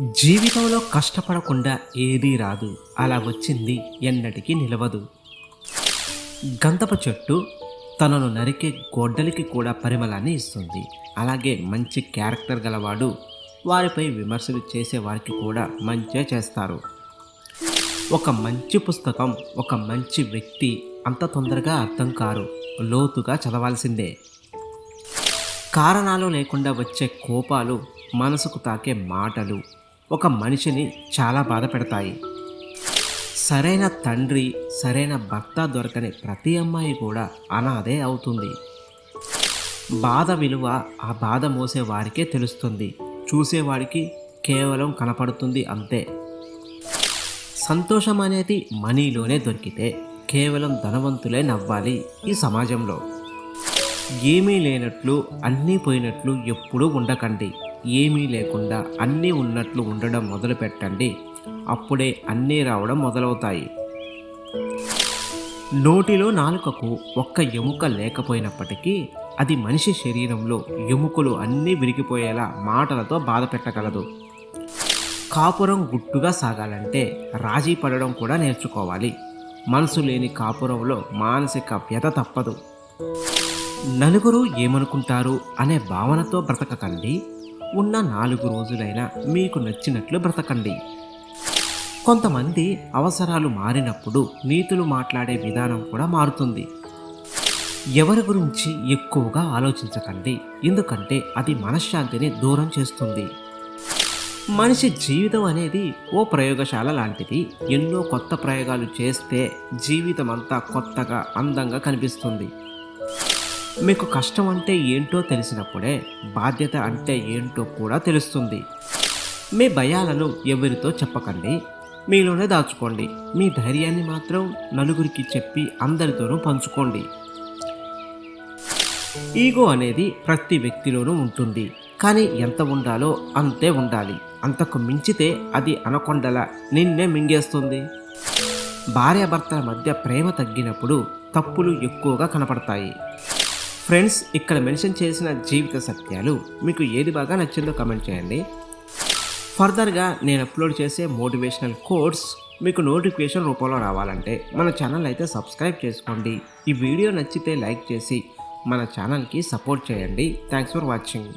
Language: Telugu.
జీవితంలో కష్టపడకుండా ఏదీ రాదు. అలా వచ్చింది ఎన్నటికీ నిలవదు. గంధప చెట్టు తనను నరికే గొడ్డలికి కూడా పరిమళాన్ని ఇస్తుంది. అలాగే మంచి క్యారెక్టర్ గలవాడు వారిపై విమర్శలు చేసే వారికి కూడా మంచే చేస్తారు. ఒక మంచి పుస్తకం ఒక మంచి వ్యక్తి అంత తొందరగా అర్థం కారు. లోతుగా చదవాల్సిందే. కారణాలు లేకుండా వచ్చే కోపాలు మనసుకు తాకే మాటలు ఒక మనిషిని చాలా బాధ పెడతాయి. సరైన తండ్రి సరైన భర్త దొరకని ప్రతి అమ్మాయి కూడా అనాదే అవుతుంది. బాధ విలువ ఆ బాధ మోసే వారికే తెలుస్తుంది. చూసేవాడికి కేవలం కనపడుతుంది అంతే. సంతోషం అనేది మనీలోనే దొరికితే కేవలం ధనవంతులే నవ్వాలి ఈ సమాజంలో. ఏమీ లేనట్లు అన్నీ పోయినట్లు ఎప్పుడూ ఉండకండి. ఏమీ లేకుండా అన్నీ ఉన్నట్లు ఉండడం మొదలు పెట్టండి అప్పుడే అన్నీ రావడం మొదలవుతాయి. నోటిలో నాలుకకు ఒక్క ఎముక లేకపోయినప్పటికీ అది మనిషి శరీరంలో ఎముకలు అన్నీ విరిగిపోయేలా మాటలతో బాధ పెట్టగలదు. కాపురం గుట్టుగా సాగాలంటే రాజీ పడడం కూడా నేర్చుకోవాలి. మనసు లేని కాపురంలో మానసిక వ్యత తప్పదు. నలుగురు ఏమనుకుంటారు అనే భావనతో బ్రతకకండి. ఉన్న నాలుగు రోజులైనా మీకు నచ్చినట్లు బ్రతకండి. కొంతమంది అవసరాలు మారినప్పుడు నీతులు మాట్లాడే విధానం కూడా మారుతుంది. ఎవరి గురించి ఎక్కువగా ఆలోచించకండి. ఎందుకంటే అది మనశ్శాంతిని దూరం చేస్తుంది. మనిషి జీవితం అనేది ఓ ప్రయోగశాల లాంటిది. ఎన్నో కొత్త ప్రయోగాలు చేస్తే జీవితం అంతా కొత్తగా అందంగా కనిపిస్తుంది. మీకు కష్టం అంటే ఏంటో తెలిసినప్పుడే బాధ్యత అంటే ఏంటో కూడా తెలుస్తుంది. మీ భయాలను ఎవరితో చెప్పకండి. మీలోనే దాచుకోండి. మీ ధైర్యాన్ని మాత్రం నలుగురికి చెప్పి అందరితోనూ పంచుకోండి. ఈగో అనేది ప్రతి వ్యక్తిలోనూ ఉంటుంది. కానీ ఎంత ఉండాలో అంతే ఉండాలి. అంతకు మించితే అది అనకొండల నిన్నే మింగేస్తుంది. భార్యాభర్తల మధ్య ప్రేమ తగ్గినప్పుడు తప్పులు ఎక్కువగా కనపడతాయి. ఫ్రెండ్స్ ఇక్కడ మెన్షన్ చేసిన జీవిత సత్యాలు మీకు ఏది బాగా నచ్చిందో కమెంట్ చేయండి. ఫర్దర్గా నేను అప్లోడ్ చేసే మోటివేషనల్ కోర్స్ మీకు నోటిఫికేషన్ రూపంలో రావాలంటే మన ఛానల్ అయితే సబ్స్క్రైబ్ చేసుకోండి. ఈ వీడియో నచ్చితే లైక్ చేసి మన ఛానల్కి సపోర్ట్ చేయండి. Thanks for watching.